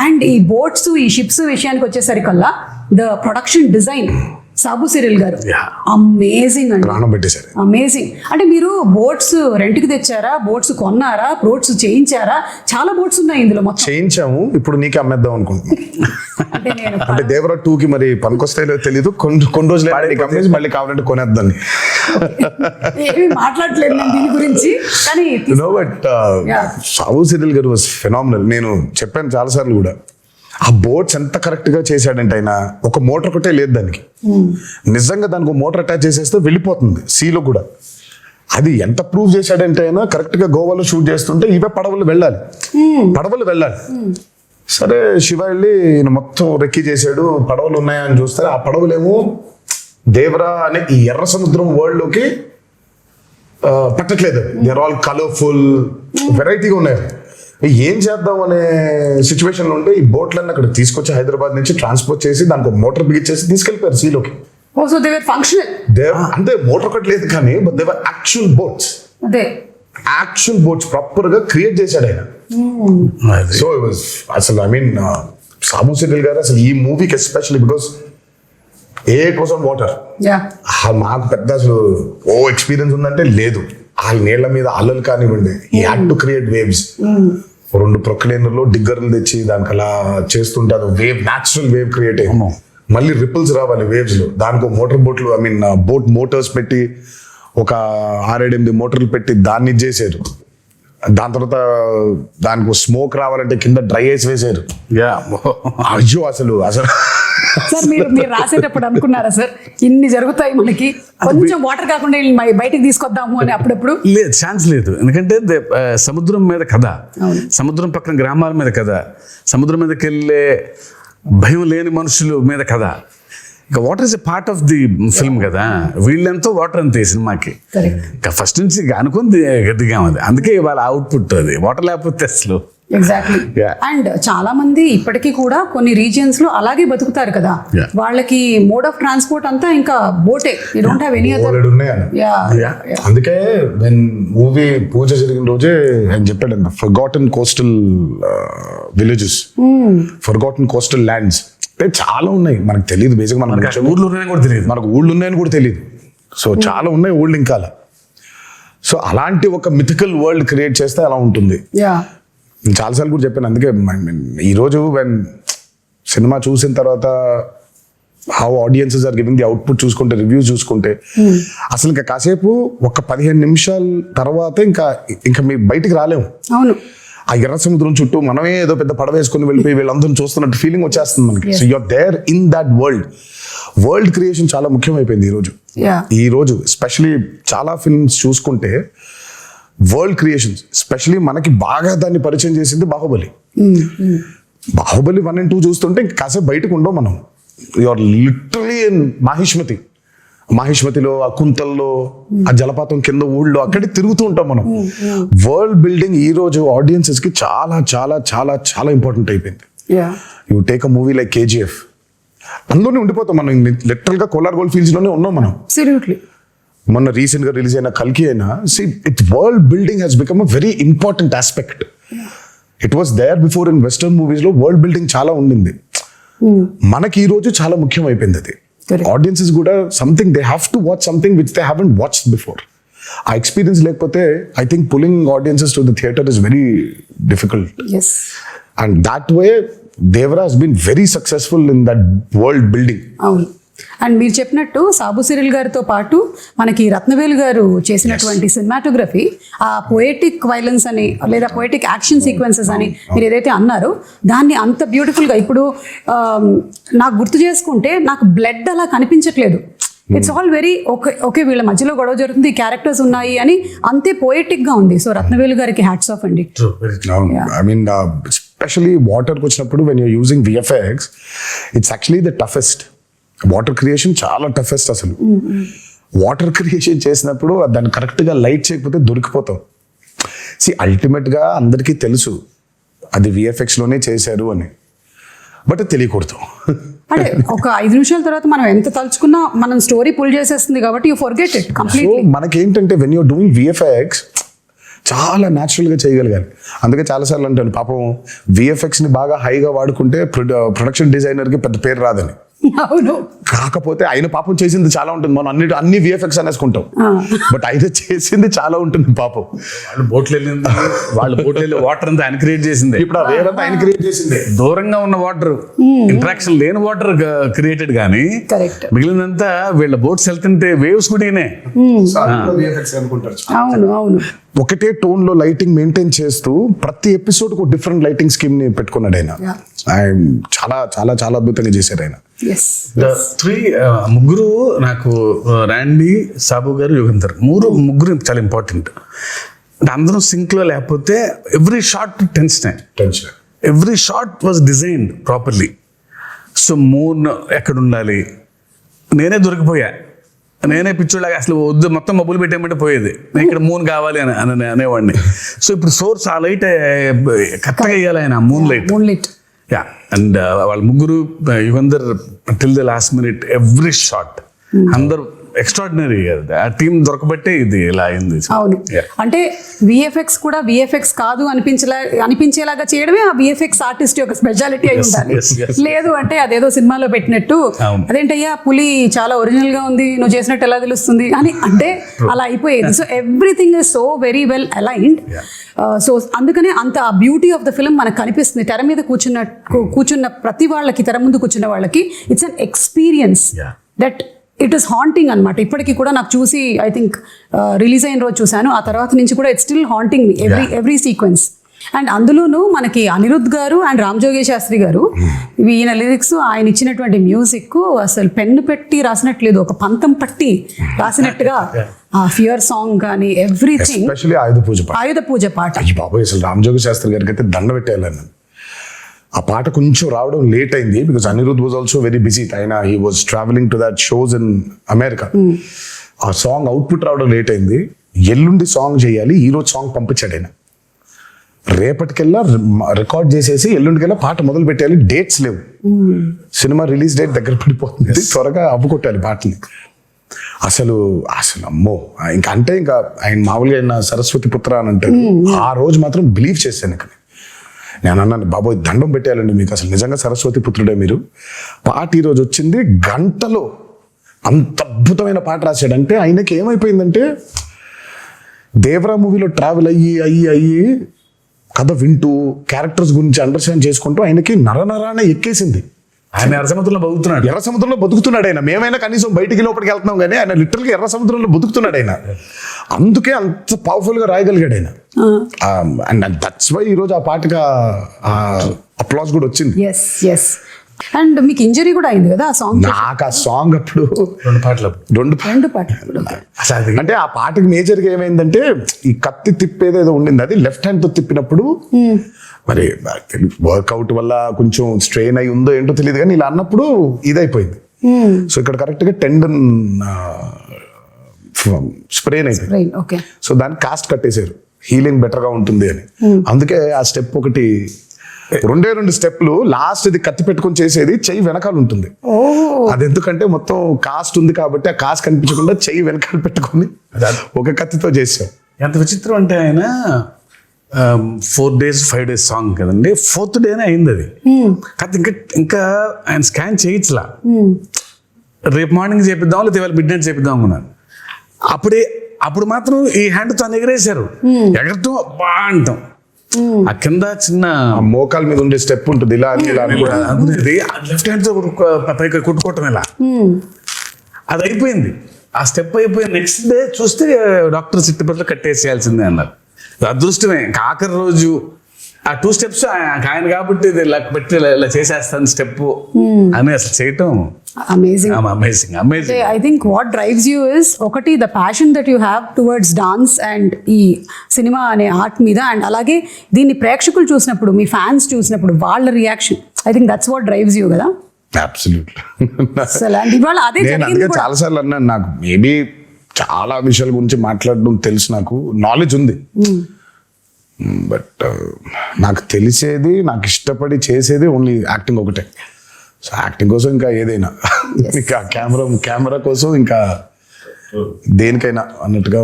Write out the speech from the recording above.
And uh, ఈ boats ఈ ships విషయానికి వచ్చేసరికల్లా the production design Sabu Cyril గారు. అమేజింగ్ అండి. ప్రాణం పెట్టేశారు. అమేజింగ్ అంటే మీరు బోట్స్ రెంట్కి తెచ్చారా? బోట్స్ కొన్నారా? బోట్స్ చేయించారా? చాలా బోట్స్ ఉన్నాయి ఇందులో మొత్తం. చేయించాము. ఇప్పుడు నీకే అమ్మేద్దాం అనుకుంటున్నాం. అంటే నేను అంటే దేవరా టూ కి మరి పనికొస్తాయో తెలియదు కొన్ని కొన్ని రోజులు అమ్మేసి మళ్ళీ కావాలంటే కొనేద్దాన్ని. ఏమీ మాట్లాడలేదు నేను దీని గురించి. కానీ no but Yeah. Sabu Cyril గారు వాజ్ ఫెనామినల్ నేను చెప్పాను చాలా సార్లు కూడా. ఆ బోట్స్ ఎంత కరెక్ట్గా చేశాడంటే ఆయన ఒక మోటార్ ఒకటే లేదు దానికి. నిజంగా దానికి మోటార్ అటాచ్ చేసేస్తే వెళ్ళిపోతుంది సీలో కూడా. అది ఎంత ప్రూవ్ చేశాడంటే ఆయన కరెక్ట్గా గోవాలో షూట్ చేస్తుంటే ఇవే పడవలు వెళ్ళాలి. పడవలు వెళ్ళాలి. సరే శివ వెళ్ళి ఈయన మొత్తం రెక్కి చేశాడు పడవలు ఉన్నాయా అని చూస్తే ఆ పడవలేమో దేవరా అనే ఈ ఎర్ర సముద్రం వరల్డ్లోకి పట్టట్లేదు. దేర్ ఆల్ కలర్ఫుల్ వెరైటీగా ఉన్నాయి. ఏం చేద్దాం అనే సిచ్యువేషన్లో ఉంటే ఈ బోట్లన్నీ అక్కడ తీసుకొచ్చి హైదరాబాద్ నుంచి ట్రాన్స్పోర్ట్ చేసి దానికి మోటార్ బిగించేసి తీసుకెళ్ళిపోయారు సీలోకి. ఫంక్షనల్ దేవ్ అంటే మోటార్ ఒకటి లేదు కానీ బట్ దేవర్ యాక్చువల్ బోట్స్ అదే. యాక్చువల్ బోట్స్ ప్రాపర్గా క్రియేట్ చేశాడు ఆయన. సో ఇట్ వాస్ అసలు ఐ మీన్ సాము సిరిల్ గారు అసలు ఈ మూవీకి especially because a it was on water yeah మాకు పెద్ద అసలు ఓ ఎక్స్పీరియన్స్ ఉందంటే లేదు. ఆ నీళ్ళ మీద అల్లలు కానివ్వండి. ఈ హ్యాడ్ టు క్రియేట్ వేవ్స్ రెండు ప్రొక్లైనర్లో డిగ్గర్లు తెచ్చి దానికి అలా చేస్తుంటే అది వేవ్ న్యాచురల్ వేవ్ క్రియేట్ అయ్యి మళ్ళీ రిపుల్స్ రావాలి వేవ్స్లో. దానికి మోటార్ బోట్లు ఐ మీన్ బోట్ మోటార్స్ పెట్టి ఒక ఆరేడెనిమిది మోటార్లు పెట్టి దాన్ని చేశారు దాని తర్వాత దానికి స్మోక్ రావాలంటే కింద డ్రై ఐస్ వేశారు యా అయ్యో అసలు అసలు. సార్ మీరు మీరు రాసేటప్పుడు అనుకున్నారా సార్? ఇన్ని జరుగుతాయి మనకి. కొంచెం వాటర్ కాకుండా బయటికి తీసుకొద్దాము అని అప్పుడప్పుడు? లేదు ఛాన్స్ లేదు. ఎందుకంటే సముద్రం మీద కథ. సముద్రం పక్కన గ్రామాల మీద కథ. సముద్రం మీదకి వెళ్ళే భయం లేని మనుషులు మీద కథ. ఇక water is a part of the film కదా. వీళ్ళెంతో వాటర్ అంతే సినిమాకి. ఫస్ట్ నుంచి ఇక అనుకుంది దిగాం అది అందుకే ఇవాళ అవుట్పుట్ అది. వాటర్ లేకపోతే అసలు ఎగ్జాక్ట్లీ. అండ్ చాలా మంది ఇప్పటికీ కూడా కొన్ని రీజియన్స్లో అలాగే బతుకుతారు కదా. వాళ్ళకి మోడ్ ఆఫ్ ట్రాన్స్పోర్ట్ అంతా ఇంకా బోటే you don't have any other. అందుకే వెన్ మూవీ పూజ జరిగిన రోజే ఆయన చెప్పాడు forgotten coastal villages forgotten coastal lands అంటే చాలా ఉన్నాయి. మనకు తెలియదు బేసిక్ మనకు ఊర్లో ఉన్నాయని కూడా తెలియదు. మనకు ఊళ్ళు ఉన్నాయని కూడా తెలియదు. సో చాలా ఉన్నాయి ఊళ్ళు ఇంకా సో అలాంటి ఒక మిథికల్ వరల్డ్ క్రియేట్ చేస్తే అలా ఉంటుంది. యా నేను చాలాసార్లు కూడా చెప్పాను అందుకే ఈరోజు వెన్ సినిమా చూసిన తర్వాత how audiences are giving the output చూసుకుంటే రివ్యూస్ చూసుకుంటే అసలు ఇంకా కాసేపు ఒక పదిహేను నిమిషాల తర్వాత ఇంకా ఇంకా మీ బయటికి రాలేము. అవును. ఆ ఎర్ర సముద్రం చుట్టూ మనమే ఏదో పెద్ద పడవ వేసుకుని వెళ్ళిపోయి వీళ్ళందరం చూస్తున్నట్టు ఫీలింగ్ వచ్చేస్తుంది మనకి. So you're there in that world world creation చాలా ముఖ్యమైపోయింది ఈ రోజు. యా ఈ రోజు ఎస్పెషలీ చాలా ఫిల్మ్స్ చూసుకుంటే వరల్డ్ క్రియేషన్స్ ఎస్పెషలీ మనకి బాగా దాన్ని పరిచయం చేసింది Baahubali. Baahubali one and two చూస్తుంటే కాసేపు బయటకు ఉండవు మనం. Your literally Mahishmati. మాహిష్మతిలో ఆ కుంతల్లో ఆ జలపాతం కింద ఊళ్ళో అక్కడే తిరుగుతూ ఉంటాం మనం. వరల్డ్ బిల్డింగ్ ఈ రోజు ఆడియన్సెస్కి చాలా చాలా చాలా చాలా ఇంపార్టెంట్ అయిపోయింది. Yeah take a movie like KGF అందులోనే ఉండిపోతాం మనం. లిటరల్గా కోలార్ గోల్డ్ ఫీల్డ్స్లోనే ఉన్నాం మనం. అబ్సల్యూట్లీ మొన్న రీసెంట్గా రిలీజ్ అయిన కల్కి అయినా see it world building has become a very important aspect it was there before in western మూవీస్లో వరల్డ్ బిల్డింగ్ చాలా ఉండింది. మనకి ఈ రోజు చాలా ముఖ్యం అయిపోయింది అది. ఆడియన్సెస్ కూడా something they have to watch something which they haven't watch before ఆ ఎక్స్పీరియన్స్ లేకపోతే I think pulling audiences to the theatre is very difficult and that way Devara has been very successful in that world building అవును. And మీరు చెప్పినట్టు Sabu Cyril గారితో పాటు మనకి రత్నవేలు గారు చేసినటువంటి సినిమాటోగ్రఫీ ఆ పొయటిక్ వైలెన్స్ అని లేదా పొయటిక్ యాక్షన్ సీక్వెన్సెస్ అని మీరు ఏదైతే అన్నారో దాన్ని అంత బ్యూటిఫుల్గా ఇప్పుడు నాకు గుర్తు చేసుకుంటే నాకు బ్లడ్ అలా కనిపించట్లేదు. It's all very okay okay వీళ్ళ మధ్యలో గొడవ జరుగుతుంది క్యారెక్టర్స్ ఉన్నాయి అని అంతే poetic గా ఉంది. సో రత్నవేలు గారికి హ్యాట్స్ ఆఫ్ అండి. ఐ మీన్ ఎస్పెషలీ వాటర్కి వచ్చినప్పుడు when you're using VFX it's actually the toughest water creation చాలా టఫెస్ట్ అసలు. వాటర్ క్రియేషన్ చేసినప్పుడు దాన్ని కరెక్ట్గా లైట్ చేయకపోతే దొరికిపోతాం. సి అల్టిమేట్గా అందరికీ తెలుసు అది VFX లోనే చేశారు అని. బట్ తెలియకూడదు. అంటే ఒక ఐదు నిమిషాల తర్వాత మనం ఎంత తలుచుకున్నా మనం స్టోరీ పుల్ చేసేస్తుంది కాబట్టి యూ ఫర్గెట్ ఇట్ కంప్లీట్లీ మనకేంటంటే వెన్ యూర్ డూయింగ్ విఎఫ్ఎక్స్ చాలా న్యాచురల్గా చేయగలిగారు అందుకే చాలాసార్లు అంటాను పాపం విఎఫ్ఎక్స్ని బాగా హైగా వాడుకుంటే ప్రొడక్షన్ డిజైనర్కి పెద్ద పేరు రాదని. అవును. కాకపోతే ఆయన పాపం చేసింది చాలా ఉంటుంది. మనం అన్ని అన్ని విఎఫ్ఎక్స్ అనేసుకుంటాం. బట్ ఆయన చేసింది చాలా ఉంటుంది పాపం. వాళ్ళు బోట్లు వెళ్ళింది. వాళ్ళు బోట్లు వెళ్ళి వాటర్ అంతా ఆయన క్రియేట్ చేసింది. ఇప్పుడు ఆ వేరంతా ఆయన క్రియేట్ చేసింది. దూరంగా ఉన్న వాటర్ ఇంట్రాక్షన్ లేని వాటర్ క్రియేటెడ్ కానీ కరెక్ట్ మిగిలినంతా వీళ్ళ బోట్స్ వెళ్తుంటే వేవ్స్ కూడా ఈయనే. అనుకుంటారు. అవును అవును. ఒకటే టోన్లో లైటింగ్ మెయింటైన్ చేస్తూ ప్రతి ఎపిసోడ్కు డిఫరెంట్ లైటింగ్ స్కీమ్ని పెట్టుకున్నాడు. ఆయన చాలా చాలా చాలా అద్భుతంగా చేశారు ఆయన. Three, uh, ముగ్గురు నాకు uh, ర్యాండీ సాబు గారు యుగంధర్ మూడు ముగ్గురు చాలా ఇంపార్టెంట్ అంటే అందరం సింక్లో లేకపోతే every shot tension tension every shot was designed properly so moon ఎక్కడ ఉండాలి? నేనే దొరికిపోయా. నేనే పిచ్చోళ్ళగా అసలు వద్దు మొత్తం మబ్బులు పెట్టేయమంటే పోయేది. నేను ఇక్కడ మూన్ కావాలి అని అని అనేవాడిని. సో ఇప్పుడు సోర్స్ ఆ లైట్ కరెక్ట్గా వేయాలి ఆయన moon light moon lit yeah and వాళ్ళ ముగ్గురు Yugandhar till the last minute every shot అందరు ఎక్స్ట్రాడినరీ ఆ టీం దొరకబట్టే ఇది ఇలా అయింది. అవును. అంటే విఎఫ్ఎక్స్ కూడా విఎఫ్ఎక్స్ కాదు అనిపించేలా అనిపించేలాగా చేయడమే ఆ విఎఫ్ఎక్స్ ఆర్టిస్ట్ యొక్క స్పెషాలిటీ అయి ఉండాలి. లేదు అంటే అదేదో సినిమాలో పెట్టినట్టు. అదేంటయ్యా పులి చాలా ఒరిజినల్గా ఉంది నువ్వు చేసినట్టు ఎలా తెలుస్తుంది అని. అంటే అలా అయిపోయేది. So everything is so very well aligned so అందుకనే అంత ఆ బ్యూటీ ఆఫ్ ద ఫిల్మ్ మనకు కనిపిస్తుంది తెర మీద కూర్చున్న కూ- కూర్చున్న ప్రతి వాళ్ళకి తెర ముందు కూర్చున్న వాళ్ళకి it's an experience. That it is haunting అనమాట ఇప్పటికీ కూడా నాకు చూసి ఐ థింక్ రిలీజ్ అయిన రోజు చూశాను. ఆ తర్వాత నుంచి కూడా it's still haunting me every every sequence and అందులోనూ మనకి అనిరుద్ గారు అండ్ రామ్ జోగే శాస్త్రి గారు ఇవి ఈయన లిరిక్స్ ఆయన ఇచ్చినటువంటి మ్యూజిక్ అసలు పెన్ను పెట్టి రాసినట్లేదు. ఒక పంతం పట్టి రాసినట్టుగా ఆ ఫియర్ సాంగ్ కానీ ఎవ్రీథింగ్ ఆయుధ పూజ పాట. ఆయుధ పూజ పాట. బాబోయ్ అసలు రామజోగి శాస్త్రి గారికి అయితే దండ పెట్టేయాలని. ఆ పాట కొంచెం రావడం లేట్ అయింది because Anirudh was also very busy ఆయన he was travelling to that shows in America ఆ సాంగ్ అవుట్పుట్ రావడం లేట్ అయింది. ఎల్లుండి సాంగ్ చేయాలి ఈ రోజు సాంగ్ పంపించాడు ఆయన. రేపటికెల్లా రికార్డ్ చేసేసి ఎల్లుండికెల్లా పాట మొదలు పెట్టాలి డేట్స్ లేవు. సినిమా రిలీజ్ డేట్ దగ్గర పడిపోతుంది. త్వరగా అవ్వుకొట్టాలి పాటని. అసలు అసలు అమ్మో ఇంకా అంటే ఇంకా ఆయన మామూలుగా ఆయన సరస్వతి పుత్ర అని అంటారు ఆ రోజు మాత్రం బిలీవ్ చేశాను ఇక్కడ నేను అన్నాను బాబోయ్ దండం పెట్టేయాలండి మీకు. అసలు నిజంగా సరస్వతి పుత్రుడే మీరు. పాట ఈరోజు వచ్చింది గంటలో అంత అద్భుతమైన పాట రాశాడంటే ఆయనకి ఏమైపోయిందంటే దేవరా మూవీలో ట్రావెల్ అయ్యి అయ్యి అయ్యి కథ వింటూ క్యారెక్టర్స్ గురించి అండర్స్టాండ్ చేసుకుంటూ ఆయనకి నరనరానే ఎక్కేసింది. ఆయన అరసమతుల్లో బతుకుతున్నాడు. ఎర్ర సముద్రంలో బతుకుతున్నాడు ఆయన. మేమైనా కనీసం బయటికి లోపలికి వెళ్తున్నాం కానీ ఆయన లిటరల్గా ఎర్ర సముద్రంలో బతుకుతున్నాడు ఆయన. అందుకే అంత పవర్ఫుల్గా రాయగలిగాడు ఆయన. అండ్ దట్స్ వై ఈరోజు ఆ పాటగా అప్లాస్ కూడా వచ్చింది. ఎస్ ఎస్ అండ్ మీకు ఇంజరీ కూడా అయింది కదా ఆ సాంగ్ నాకు ఆ సాంగ్ అప్పుడు రెండు పాటలు రెండు రెండు పాటలు అంటే ఆ పాటకి మేజర్గా ఏమైందంటే ఈ కత్తి తిప్పేదేదో ఉండింది. అది లెఫ్ట్ హ్యాండ్తో తిప్పినప్పుడు మరి వర్కౌట్ వల్ల కొంచెం స్ట్రెయిన్ అయి ఉందో ఏంటో తెలియదు కానీ ఇలా అన్నప్పుడు ఇదైపోయింది. సో ఇక్కడ కరెక్ట్గా టెండన్ స్ప్రెయిన్ అయిపోయింది. ఓకే సో దాన్ని కాస్ట్ కట్టేశారు. హీలింగ్ బెటర్గా ఉంటుంది అని. అందుకే ఆ స్టెప్ ఒకటి రెండే రెండు స్టెప్లు లాస్ట్ ఇది కత్తి పెట్టుకొని చేసేది చెయ్యి వెనకాల ఉంటుంది. అది ఎందుకంటే మొత్తం కాస్ట్ ఉంది కాబట్టి ఆ కాస్ట్ కనిపించకుండా చెయ్యి వెనకాల పెట్టుకొని ఒక కత్తితో చేసాం ఎంత విచిత్రం అంటే ఆయన four days five days song కదండి. ఫోర్త్ డేనే అయింది అది కాదు ఇంకా ఇంకా ఆయన స్కాన్ చేయించలా. రేపు మార్నింగ్ చేపిద్దాం లేదా ఇవాళ మిడ్ నైట్ చేపిద్దాం అనుకున్నాను. అప్పుడే అప్పుడు మాత్రం ఈ హ్యాండ్తో ఎగరేశారు. ఎగరటం బా అంటాం. ఆ కింద చిన్న ఆ మోకాల మీద ఉండే స్టెప్ ఉంటుంది ఇలా అనుకునేది లెఫ్ట్ హ్యాండ్తో పైకి కొట్టుకోవటం ఇలా అది అయిపోయింది. ఆ స్టెప్ అయిపోయి నెక్స్ట్ డే చూస్తే డాక్టర్ సిట్టిపట్ల కట్టేసేయాల్సిందే అన్నారు. అదృష్టమే. ఆఖరి రోజు ఆ టూ స్టెప్స్ ఆయన కాబట్టి పెట్టి ఇలా- చేసేస్తాను స్టెప్ అని అసలు చేయటం. Amazing amazing amazing I think what drives you is ఒకటి the passion that you have towards dance and ఈ సినిమా అనే ఆర్ట్ మీద అండ్ అలాగే దీన్ని ప్రేక్షకులు చూసినప్పుడు మీ ఫ్యాన్స్ చూసినప్పుడు వాళ్ళ reaction I think that's what drives you కదా? అబ్సల్యూట్. చాలా సార్లు అన్నాను నాకు మేబీ చాలా విషయాల గురించి మాట్లాడడం తెలుసు నాకు. నాలెడ్జ్ ఉంది. బట్ నాకు తెలిసేది నాకు ఇష్టపడి చేసేది ఓన్లీ యాక్టింగ్ ఒకటే. సో యాక్టింగ్ కోసం ఇంకా ఏదైనా. ఇంకా కెమెరా కెమెరా కోసం ఇంకా దేనికైనా అన్నట్టుగా